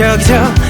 저기 저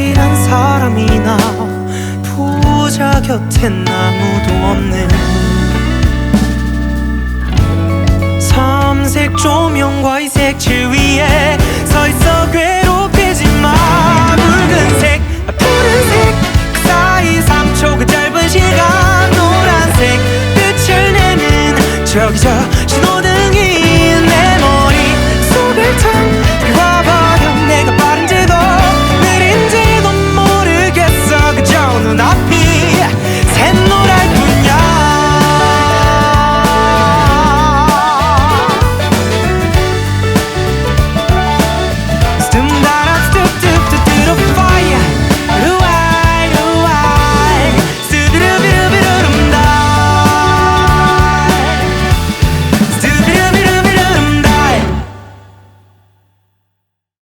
유일한 사람이나 부자 곁엔 아무도 없는 삼색 조명과 이색 지위에 서 있어 괴롭히지 마. 붉은색 푸른색 그 사이 3초 그 짧은 시간. 노란색 빛을 내는 저기 저